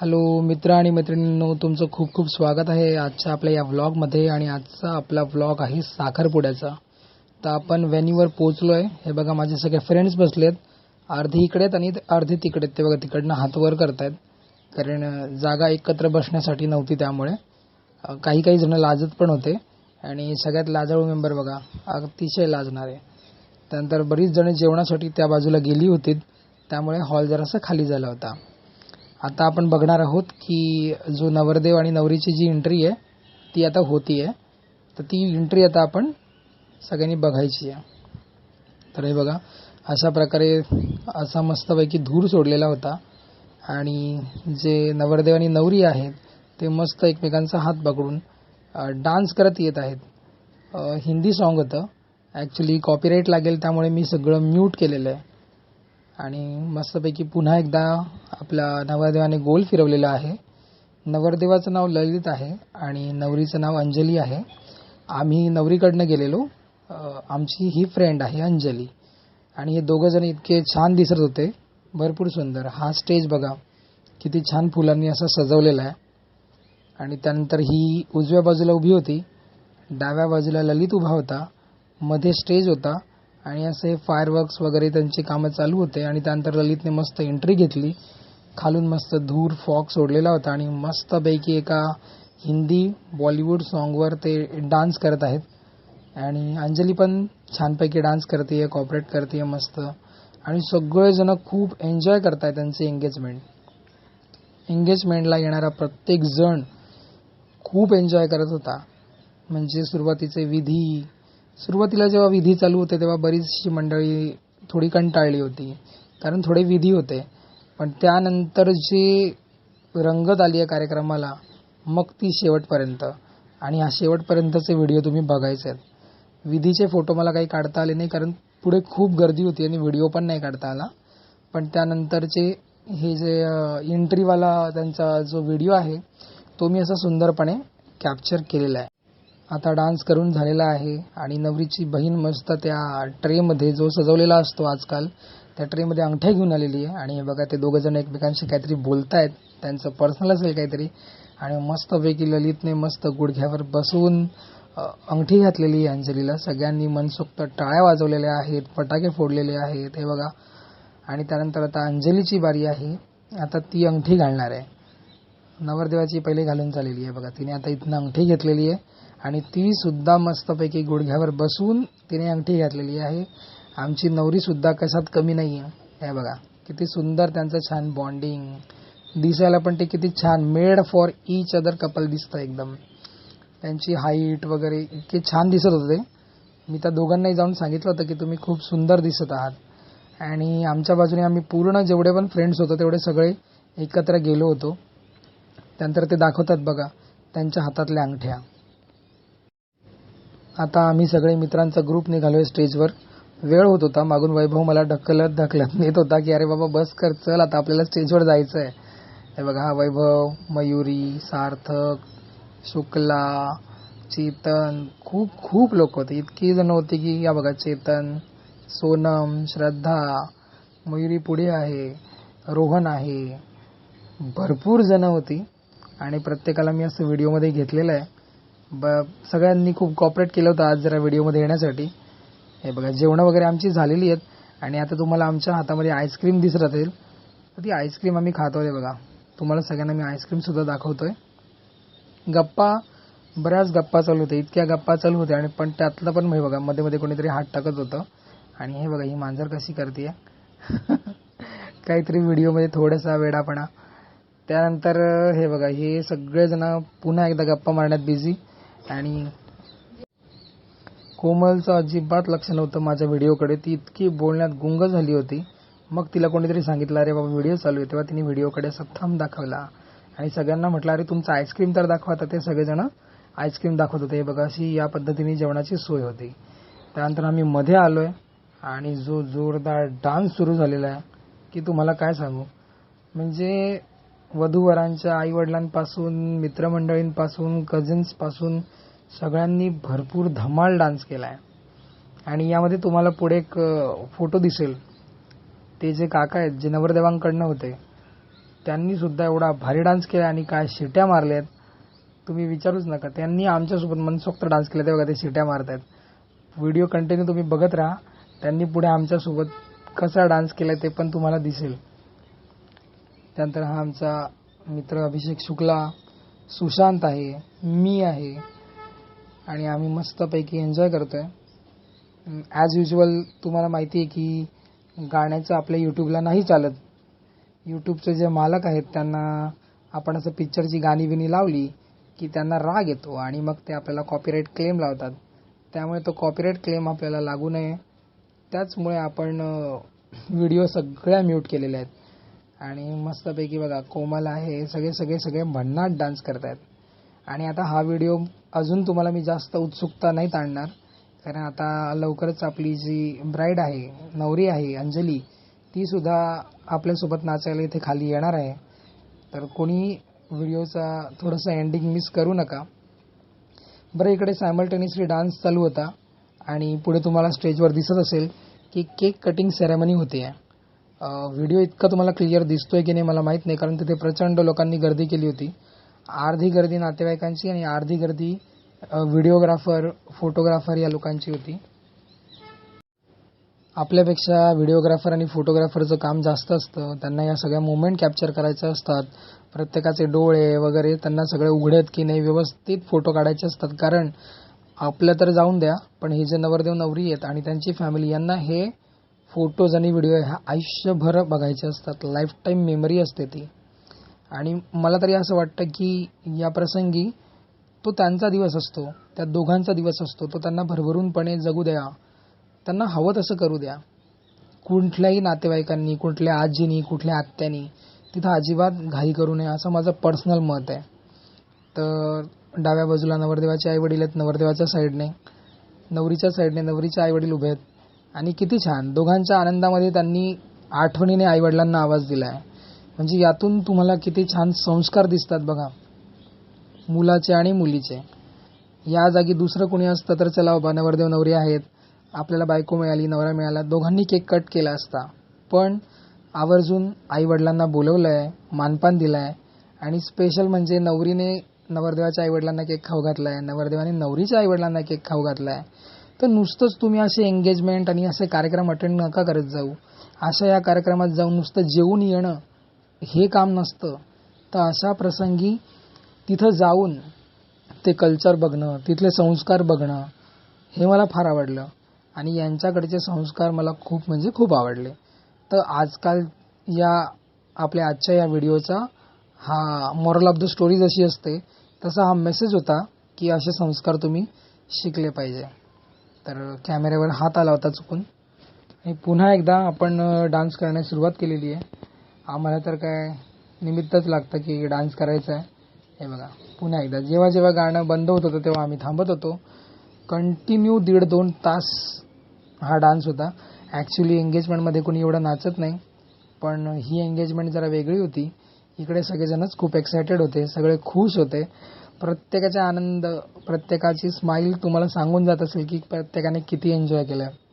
Hello मित्र आणि मैत्रिणींनो तुमचं खूप खूप स्वागत आहे आजच्या आपल्या या व्लॉगमध्ये आणि आजचा आपला व्लॉग आहे साखरपुड्याचा. तर आपण व्हॅन्यूवर पोहोचलो आहे हे बघा माझे सगळे फ्रेंड्स बसलेत. अर्धी इकडे आहेत आणि अर्धे तिकडे आहेत. ते बघा तिकडनं हातवर करतायत. कारण जागा एकत्र बसण्यासाठी नव्हती त्यामुळे. काही काही जण लाजत पण होते. आणि सगळ्यात लाजाळू मेंबर बघा अतिशय लाजणारे. त्यानंतर बरीच जण जेवणासाठी त्या बाजूला गेली होती त्यामुळे हॉल जरासा खाली झाला होता. आता आपण बघणार आहोत की जो नवरदेव आणि नवरीची जी एंट्री आहे ती आता होती आहे तर ती एंट्री आता आपण सगळ्यांनी बघायची आहे. तर हे बघा अशा प्रकारे असा मस्तपैकी धूर सोडलेला होता आणि जे नवरदेव आणि नवरी आहेत ते मस्त एकमेकांचा हात पकडून डान्स करत येत आहेत. हिंदी सॉन्ग होतं. ॲक्च्युली कॉपीराईट लागेल त्यामुळे मी सगळं म्यूट केलेलं आहे. आणि मस्तपैकी पुन्हा एकदा आपल्या नवरदेवाने गोल फिरवलेला आहे. नवरदेवाचं नाव ललित आहे आणि नवरीचं नाव अंजली आहे. आम्ही नवरीकडनं गेलेलो. आमची ही फ्रेंड आहे अंजली. आणि हे दोघं जण इतके छान दिसत होते. भरपूर सुंदर. हा स्टेज बघा. किती छान फुलांनी असं सजवलेला आहे. आणि त्यानंतर ही उजव्या बाजूला उभी होती. डाव्या बाजूला ललित उभा होता. मध्ये स्टेज होता. आणि असे फायरवर्क्स वगैरे त्यांची कामं चालू होते आणि त्यानंतर ललितने मस्त एंट्री घेतली. खालून मस्त धूर फॉग सोडलेला होता आणि मस्तपैकी एका हिंदी बॉलिवूड सॉन्गवर ते डान्स करत आहेत. आणि अंजली पण छानपैकी डान्स करते आहे कॉपरेट करते आहे मस्त. आणि सगळेजण खूप एन्जॉय करतायत त्यांचे एंगेजमेंट एंगेजमेंटला येणारा प्रत्येक जण खूप एन्जॉय करत होता. म्हणजे सुरुवातीचे विधी सुरुवातीला जेव्हा विधी चालू होते तेव्हा बरीचशी मंडळी थोडी कंटाळली होती. कारण थोडे विधी होते. पण त्यानंतर जी रंगत आली आहे कार्यक्रमाला मग ती शेवटपर्यंत. आणि ह्या शेवटपर्यंतचे व्हिडिओ तुम्ही बघायचे आहेत. विधीचे फोटो मला काही काढता आले नाही कारण पुढे खूप गर्दी होती आणि व्हिडिओ पण नाही काढता आला. पण त्यानंतरचे हे जे एंट्रीवाला त्यांचा जो व्हिडिओ आहे तो मी असा सुंदरपणे कॅप्चर केलेला आहे. आता डान्स करून झालेला आहे आणि नवरीची बहीण मस्त त्या ट्रेमध्ये जो सजवलेला असतो आजकाल त्या ट्रेमध्ये अंगठ्या घेऊन आलेली आहे. आणि हे बघा ते दोघं जण एकमेकांशी काहीतरी बोलतायत. त्यांचं पर्सनल असेल काहीतरी. आणि मस्तपैकी ललितने मस्त गुडघ्यावर बसवून अंगठी घातलेली आहे अंजलीला. सगळ्यांनी मनसोक्त टाळ्या वाजवलेल्या आहेत फटाके फोडलेले आहेत. हे बघा. आणि त्यानंतर आता अंजलीची बारी आहे. आता ती अंगठी घालणार आहे. नवरदेवाची पहिले घालून चाललेली आहे बघा. तिने आता इथनं अंगठी घेतलेली आहे आणि ती सुद्धा मस्तपैकी गुडघ्यावर बसून तिने अंगठी घातलेली आहे. आमची नवरी सुद्धा कशात कमी नाही आहे हे बघा किती सुंदर त्यांचं छान बॉन्डिंग दिसायला पण ते किती छान made for each other couple दिसतं एकदम. त्यांची हाईट वगैरे इतके छान दिसत होते. मी त्या दोघांनाही जाऊन सांगितलं होतं की तुम्ही खूप सुंदर दिसत आहात. आणि आमच्या बाजूने आम्ही पूर्ण जेवढे पण फ्रेंड्स होतो तेवढे सगळे एकत्र गेलो होतो. त्यानंतर ते दाखवतात बघा त्यांच्या हातातल्या अंगठ्या. आता आम्ही सगळे मित्रांचा ग्रुप निघालोय स्टेजवर वेळ होत होता मागून वैभव मला ढकलत ढकलत नेत होता की अरे बाबा बस कर चल आता आपल्याला स्टेजवर जायचं आहे हे बघा हा वैभव मयुरी सार्थक शुक्ला चेतन खूप खूप लोक होते. इतकी जण होती की या बघा चेतन सोनम श्रद्धा मयुरी पुढे आहे रोहन आहे. भरपूर जण होती. आणि प्रत्येकाला मी असं व्हिडिओमध्ये घेतलेलं आहे. ब सगळ्यांनी खूप कॉपरेट केलं होतं आज जरा व्हिडिओमध्ये येण्यासाठी. हे बघा जेवणं वगैरे आमची झालेली आहेत. आणि आता तुम्हाला आमच्या हातामध्ये आईस्क्रीम दिसत असेल. तर ती आईस्क्रीम आम्ही खातोय बघा. तुम्हाला सगळ्यांना मी आईस्क्रीमसुद्धा दाखवतोय. गप्पा बऱ्याच गप्पा चालू होत्या. इतक्या गप्पा चालू होत्या आणि पण त्यातलं पण हे बघा मध्ये मध्ये कोणीतरी हात टाकत होतं. आणि हे बघा ही मांजर कशी करते काहीतरी व्हिडिओमध्ये थोडासा वेडापणा. त्यानंतर हे बघा हे सगळेजण पुन्हा एकदा गप्पा मारण्यात बिझी आणि कोमलचं अजिबात लक्ष नव्हतं माझ्या व्हिडिओकडे. ती इतकी बोलण्यात गुंग झाली होती. मग तिला कोणीतरी सांगितलं अरे बाबा व्हिडिओ चालू आहे. तेव्हा तिने व्हिडिओकडे असं दाखवला. आणि सगळ्यांना म्हटलं अरे तुमचं आईस्क्रीम तर दाखवा तर ते सगळेजण. आईस्क्रीम दाखवत होते. हे बघा अशी या पद्धतीने जेवणाची सोय होती. त्यानंतर आम्ही मध्ये आलोय. आणि जो जोरदार डान्स सुरू झालेला आहे की तुम्हाला काय सांगू? म्हणजे वधूवरांच्या आईवडिलांपासून मित्रमंडळींपासून कझिन्सपासून सगळ्यांनी भरपूर धमाल डान्स केला आहे आणि यामध्ये तुम्हाला पुढे एक फोटो दिसेल. ते जे काका आहेत जे नवरदेवांकडनं होते त्यांनी सुद्धा एवढा भारी डान्स केला आणि काय शिट्या मारल्यात तुम्ही विचारूच नका. त्यांनी आमच्यासोबत मनसोक्त डान्स केला ते बघा ते शिट्या मारतायत. व्हिडिओ कंटिन्यू तुम्ही बघत राहा. त्यांनी पुढे आमच्यासोबत कसा डान्स केला ते पण तुम्हाला दिसेल. त्यानंतर हा आमचा मित्र अभिषेक शुक्ला सुशांत आहे मी आहे आणि आम्ही मस्तपैकी एन्जॉय करतोय. ॲज युजल तुम्हाला माहिती आहे की गाण्याचं आपल्या यूट्यूबला नाही चालत. यूट्यूबचे जे मालक आहेत त्यांना आपण असं पिक्चरची गाणी बिणी लावली की त्यांना राग येतो आणि मग ते आपल्याला कॉपीराईट क्लेम लावतात. त्यामुळे तो कॉपीराईट क्लेम आपल्याला लागू नये. त्याचमुळे आपण व्हिडिओ सगळ्या म्यूट केलेल्या आहेत. आणि मस्तपैकी बघा कोमल आहे सगळे सगळे सगळे भन्नाट डान्स करतायत. आणि आता हा व्हिडिओ अजून तुम्हाला मी जास्त उत्सुकता नाही ताणणार कारण आता लवकरच आपली जी ब्राईड आहे नवरी आहे अंजली ती सुद्धा आपल्यासोबत नाचायला इथे खाली येणार आहे. तर कोणी व्हिडिओचा थोडंसं एंडिंग मिस करू नका. बरं इकडे सायमल्टेनियसली डान्स चालू होता. आणि पुढे तुम्हाला स्टेजवर दिसत असेल की केक कटिंग सेरेमनी होते आहे व्हिडिओ इतका तुम्हाला क्लिअर दिसतोय की नाही मला माहीत नाही कारण तिथे प्रचंड लोकांनी गर्दी केली होती. अर्धी गर्दी नातेवाईकांची आणि अर्धी गर्दी व्हिडिओग्राफर फोटोग्राफर या लोकांची होती. आपल्यापेक्षा व्हिडिओग्राफर आणि फोटोग्राफरचं काम जास्त असतं त्यांना या सगळ्या मुवमेंट कॅप्चर करायच्या असतात. प्रत्येकाचे डोळे वगैरे त्यांना सगळे उघडत की नाही व्यवस्थित फोटो काढायचे असतात. कारण आपलं तर जाऊन द्या पण हे जे नवरदेव नवरी आहेत आणि त्यांची फॅमिली यांना हे फोटोज आणि व्हिडिओ ह्या आयुष्यभर बघायचे असतात. लाईफ टाईम मेमरी असते ती. आणि मला तरी असं वाटतं की या प्रसंगी तो त्यांचा दिवस असतो त्या दोघांचा दिवस असतो तो त्यांना भरभरूनपणे जगू द्या. त्यांना हवं तसं करू द्या. कुठल्याही नातेवाईकांनी कुठल्या आजीनी कुठल्या आत्यानी तिथं अजिबात घाई करू नये असं माझं पर्सनल मत आहे. तर डाव्या बाजूला नवरदेवाचे आई वडील आहेत नवरदेवाच्या साईडने नवरीच्या साईडने नवरीचे आई वडील उभे आहेत. आणि किती छान. दोघांच्या आनंदामध्ये त्यांनी आठवणीने आईवडिलांना आवाज दिला आहे म्हणजे यातून तुम्हाला किती छान संस्कार दिसतात बघा. मुलाचे आणि मुलीचे. या जागी दुसरं कोणी असतं तर चला बाबा नवरदेव नवरी आहेत. आपल्याला बायको मिळाली नवरा मिळाला. दोघांनी केक कट केला असता. पण आवर्जून आईवडिलांना बोलवलं आहे मानपान दिलं आहे आणि स्पेशल म्हणजे नवरीने नवरदेवाच्या आईवडिलांना केक खाऊ घातला आहे नवरदेवाने नवरीच्या आईवडिलांना केक खाऊ घातला आहे तर नुसतंच तुम्ही असे एंगेजमेंट आणि असे कार्यक्रम अटेंड नका करत जाऊ. अशा या कार्यक्रमात जाऊन नुसतं जेवून येणं हे काम नसतं. तर अशा प्रसंगी तिथं जाऊन ते कल्चर बघणं तिथले संस्कार बघणं हे मला फार आवडलं. आणि यांच्याकडचे संस्कार मला खूप म्हणजे खूप आवडले. तर आजकाल या आपल्या आजच्या या व्हिडिओचा हा मॉरल ऑफ द स्टोरी जशी असते तसा हा मेसेज होता की असे संस्कार तुम्ही शिकले पाहिजे. तर कॅमेऱ्यावर हात आला होता चुकून. आणि पुन्हा एकदा आपण डान्स करण्यास सुरुवात केलेली आहे. आम्हाला तर काय निमित्तच लागतं की डान्स करायचा आहे. हे बघा पुन्हा एकदा. जेव्हा जेव्हा गाणं बंद होत होतं तेव्हा आम्ही थांबत होतो. कंटिन्यू दीड दोन तास हा डान्स होता. ॲक्च्युली एंगेजमेंटमध्ये कोणी एवढं नाचत नाही. पण ही एंगेजमेंट जरा वेगळी होती. इकडे सगळेजणच खूप एक्सायटेड होते सगळे खुश होते. प्रत्येकाचा आनंद प्रत्येकाची स्माईल तुम्हाला सांगून जात असेल की प्रत्येकाने किती एन्जॉय केलं आहे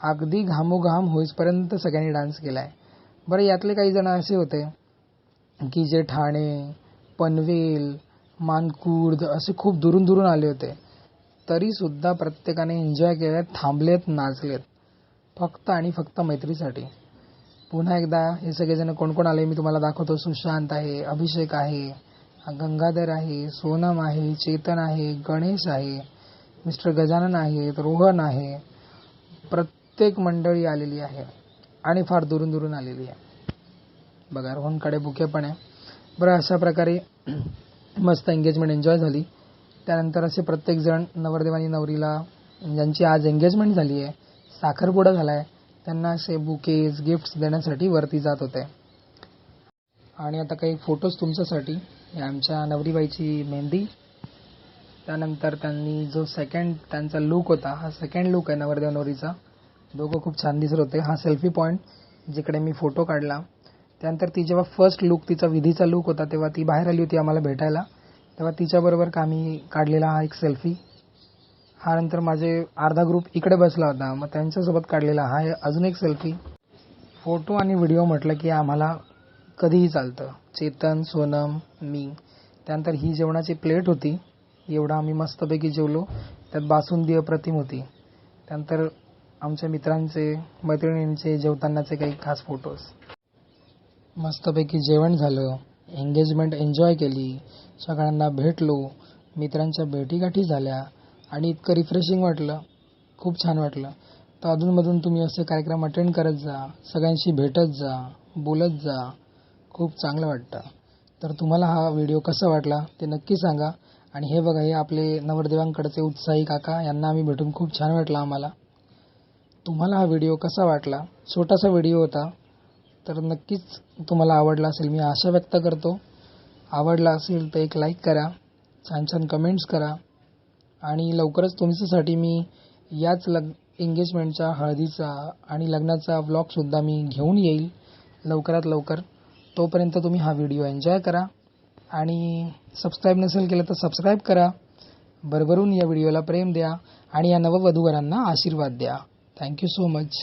अगदी घामोघाम होईपर्यंत सगळ्यांनी डान्स केला आहे बरं यातले काही जण असे होते की जे ठाणे पनवेल मानकुर्द असे खूप दुरून दुरून आले होते. तरीसुद्धा प्रत्येकाने एन्जॉय केले थांबलेत नाचलेत. फक्त आणि फक्त मैत्रीसाठी. पुन्हा एकदा हे सगळेजण कोण कोण आले मी तुम्हाला दाखवतो. सुशांत आहे अभिषेक आहे गंगाधर आहे सोनम आहे चेतन आहे गणेश आहे मिस्टर गजानन आहेत रोहन आहे. प्रत्येक मंडळी आलेली आहे आणि फार दुरून दुरून आलेली आहे. बघा रोहनकडे बुके पण आहे. बरं अशा प्रकारे मस्त एंगेजमेंट एन्जॉय झाली. त्यानंतर असे प्रत्येकजण नवरदेव आणि नवरीला ज्यांची आज एंगेजमेंट झाली आहे साखरपुडा झाला आहे त्यांना असे बुकेज गिफ्ट्स देण्यासाठी वरती जात होते. आणि आता काही फोटोज तुमच्यासाठी. आमच्या नवरीबाईची मेहंदी. त्यानंतर त्यांनी जो सेकंड त्यांचा लुक होता हा सेकंड लुक आहे नवरदेव नवरीचा. दोघं खूप छान दिसत होते. हा सेल्फी पॉईंट जिकडे मी फोटो काढला. त्यानंतर ती जेव्हा फर्स्ट लुक तिचा विधीचा लुक होता तेव्हा ती बाहेर आली होती आम्हाला भेटायला. तेव्हा तिच्याबरोबर का आम्ही काढलेला हा एक सेल्फी हा नंतर माझे अर्धा ग्रुप इकडे बसला होता. मग त्यांच्यासोबत काढलेला हा अजून एक सेल्फी फोटो आणि व्हिडिओ म्हटलं की आम्हाला कधीही चालतं. चेतन सोनम मी. त्यानंतर ही जेवणाची प्लेट होती. एवढा आम्ही मस्तपैकी जेवलो. त्यात बासुंदी अप्रतिम होती. त्यानंतर आमच्या मित्रांचे मैत्रिणींचे जेवतानाचे काही खास फोटोज मस्तपैकी जेवण झालं. एंगेजमेंट एन्जॉय केली. सगळ्यांना भेटलो. मित्रांच्या भेटीगाठी झाल्या. आणि इतकं रिफ्रेशिंग वाटलं. खूप छान वाटलं. तर अधूनमधून तुम्ही असे कार्यक्रम अटेंड करत जा सगळ्यांशी भेटत जा बोलत जा. खूप चांगलं वाटतं. तर तुम्हाला हा व्हिडिओ कसा वाटला ते नक्की सांगा. आणि हे बघा हे आपले नवरदेवांकडचे उत्साही काका यांना आम्ही भेटून खूप छान वाटलं आम्हाला. तुम्हाला हा व्हिडिओ कसा वाटला? छोटासा व्हिडिओ होता. तर नक्कीच तुम्हाला आवडला असेल. मी आशा व्यक्त करतो. आवडला असेल तर एक लाईक करा. छान छान कमेंट्स करा. आणि लवकरच तुमच्यासाठी मी याच लग एंगेजमेंटचा हळदीचा आणि लग्नाचा व्लॉगसुद्धा मी घेऊन येईल लवकरात लवकर. तोपर्यंत तुम्ही हा व्हिडिओ एन्जॉय करा आणि सबस्क्राईब नसेल केलं तर सबस्क्राईब करा. भरभरून या व्हिडिओला प्रेम द्या आणि या नववधूवरांना आशीर्वाद द्या. Thank you so much